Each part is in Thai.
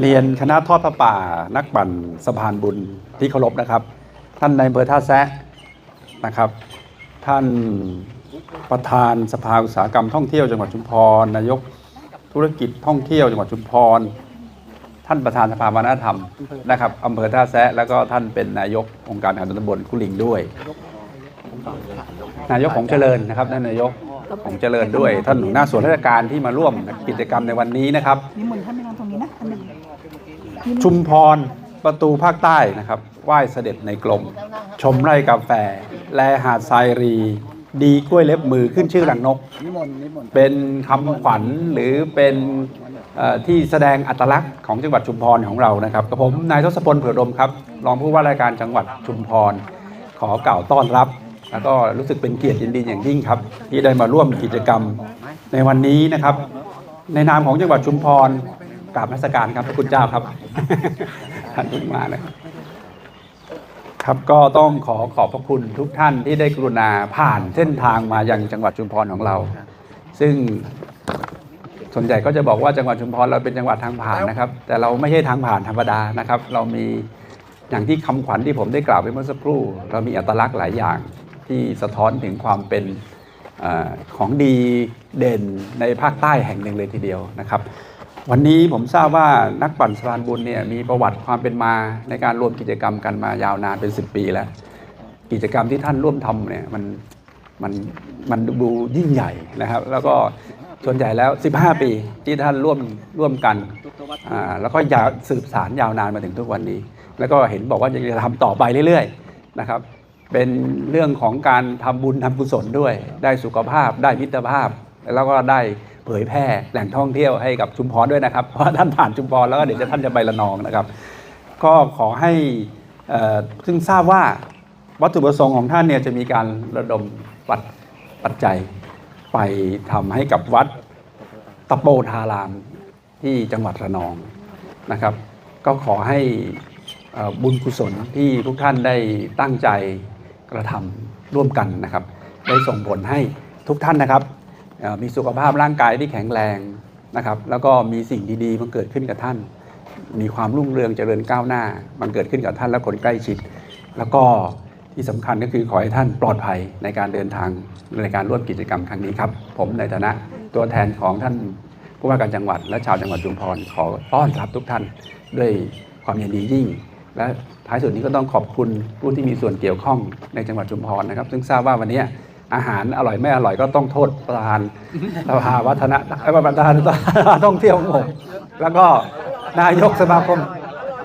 เรียนคณะทอดพระป่า นักปั่นสะพานบุญที่เคารพนะครับ ท่านในอำเภอท่าแซะนะครับ ท่านประธานสภาอุตสาหกรรมท่องเที่ยวจังหวัดชุมพร นายกธุรกิจท่องเที่ยวจังหวัดชุมพร ท่านประธานสภาวัฒนธรรมนะครับอำเภอท่าแซะแล้วก็ท่านเป็นนายกองค์การแข่งตำบลกุลิงด้วย นายกของเจริญนะครับท่านนายกของเจริญด้วย ท่านหัวหน้าส่วนราชการที่มาร่วมกิจกรรมในวันนี้นะครับนิมนต์ท่านไปนอนตรงนี้นะท่านหนึ่ง ชุมพรประตูภาคใต้นะครับไหว้เสด็จในกรมชมไร่กาแฟ แลหาดทรายรี ดีกล้วยเล็บมือขึ้นชื่อรังนก เป็นคำขวัญหรือเป็นที่แสดงอัตลักษณ์ของจังหวัดชุมพรของเรานะครับกับผมนายทศพลเผื่อดมครับรองผู้ว่าราชการจังหวัดชุมพร ขอกล่าวต้อนรับ แล้วก็รู้สึกเป็นเกียรติยินดีอย่างยิ่งครับ ที่ได้มาร่วมกิจกรรมในวันนี้นะครับ ในนามของจังหวัดชุมพร กราบนมัสการครับพระคุณเจ้าครับท่านเพิ่งมานะครับครับก็ต้องขอขอบพระคุณทุกท่านที่ได้กรุณาผ่านเส้นทางมายังจังหวัดชุมพรของเรา ซึ่งส่วนใหญ่ก็จะบอกว่าจังหวัดชุมพรเราเป็นจังหวัดทางผ่านนะครับ แต่เราไม่ใช่ทางผ่านธรรมดานะครับ เรามีอย่างที่คำขวัญที่ผมได้กล่าวไปเมื่อสักครู่ เรามีอัตลักษณ์หลายอย่างที่สะท้อนถึงความเป็นเออของดีเด่นในภาคใต้แห่งหนึ่งเลยทีเดียวนะครับ วันนี้ผมทราบว่านักปั่นสะพานบุญเนี่ยมีประวัติความเป็นมาในการรวมกิจกรรมกันมายาวนานเป็น 10 ปีแล้ว กิจกรรมที่ท่านร่วมทำเนี่ยมันมันมันดูยิ่งใหญ่นะครับ แล้วก็ส่วนใหญ่แล้ว 15 ปีที่ท่านร่วมร่วมกันอ่าแล้วก็ยาวสืบสารยาวนานมาถึงทุกวันนี้ แล้วก็เห็นบอกว่าจะทำต่อไปเรื่อยๆนะครับ เป็นเรื่องของการทำบุญทำกุศลด้วย ได้สุขภาพได้มิตรภาพ แล้วก็ได้ เผยแพร่แหล่งท่องเที่ยวให้กับชุมพรด้วยนะครับ เพราะท่านผ่านชุมพรแล้วก็เดี๋ยวจะท่านจะไประนองนะครับ ก็ขอให้ซึ่งทราบว่าวัตถุประสงค์ของท่านเนี่ยจะมีการระดมปัจปัจจัยไปทำให้กับวัดตะโปธารามที่จังหวัดระนองนะครับ ก็ขอให้บุญกุศลที่ทุกท่านได้ตั้งใจกระทำร่วมกันนะครับ ได้ส่งผลให้ทุกท่านนะครับ มีสุขภาพร่างกายที่แข็งแรงนะครับ แล้วก็มีสิ่งดีๆมันเกิดขึ้นกับท่าน มีความรุ่งเรืองเจริญก้าวหน้า มันเกิดขึ้นกับท่านและคนใกล้ชิด แล้วก็ที่สำคัญก็คือขอให้ท่านปลอดภัยในการเดินทางในการร่วมกิจกรรมครั้งนี้ครับ ผมในฐานะตัวแทนของท่านผู้ว่าการจังหวัด และชาวจังหวัดชุมพรขอต้อนรับทุกท่านด้วยความยินดียิ่ง และท้ายสุดนี้ก็ต้องขอบคุณผู้ที่มีส่วนเกี่ยวข้องในจังหวัดชุมพรนะครับ ซึ่งทราบว่าวันนี้ อาหารอร่อยไม่อร่อยก็ต้องโทษประธานสภาวัฒนะเอ้ยประธานสภาท่องเที่ยวของผมแล้วก็นายกสมาคม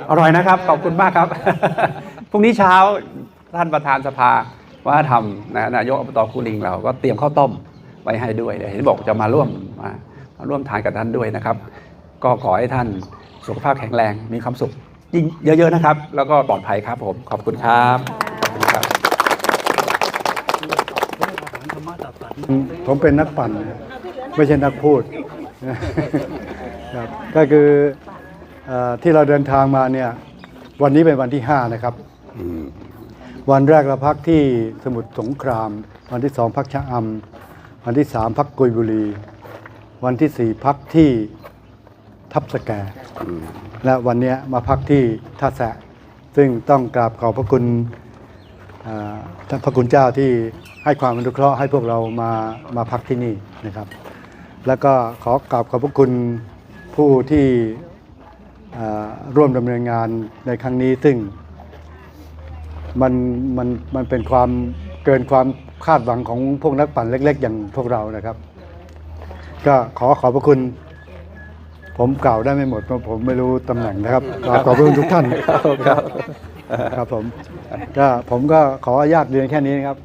อร่อยนะครับ ขอบคุณมากครับ พรุ่งนี้เช้าท่านประธานสภาว่าทำนะนายกอบตคูลิงเราก็เตรียมข้าวต้มไว้ให้ด้วยเดี๋ยวเห็นบอกจะมาร่วมมามาร่วมทานกับท่านด้วยนะครับ ก็ขอให้ท่านสุขภาพแข็งแรงมีความสุขยิ่งเยอะ ๆ นะครับ แล้วก็ปลอดภัยครับผม ขอบคุณครับขอบคุณครับ ผมเป็นนักปั่นนะไม่ใช่นักพูดครับก็คือเออที่เราเดินทางมาเนี่ย วันนี้เป็นวันที่ 5 นะครับ วันแรกเราพักที่สมุทรสงคราม วันที่สองพักชะอำวันที่สามพักกุยบุรี วันที่สี่พักที่ทับสแก และวันเนี้ยมาพักที่ท่าแสะ ซึ่งต้องกราบขอบพระคุณอ่า ท่านพระคุณเจ้าที่ให้ความอนุเคราะห์ให้พวกเรามามาพักที่นี่นะครับ แล้วก็ขอกราบขอบพระคุณผู้ที่อ่าร่วมดำเนินงานในครั้งนี้ซึ่งมันมันมันเป็นความเกินความคาดหวังของพวกนักปั่นเล็ก ๆ อย่างพวกเรานะครับ ก็ขอขอบพระคุณ ผมกล่าวได้ไม่หมดเพราะผมไม่รู้ตำแหน่งนะครับกราบขอบพระคุณทุกท่านครับ ครับผม ก็ผมก็ขออนุญาตเรียนแค่นี้นะครับ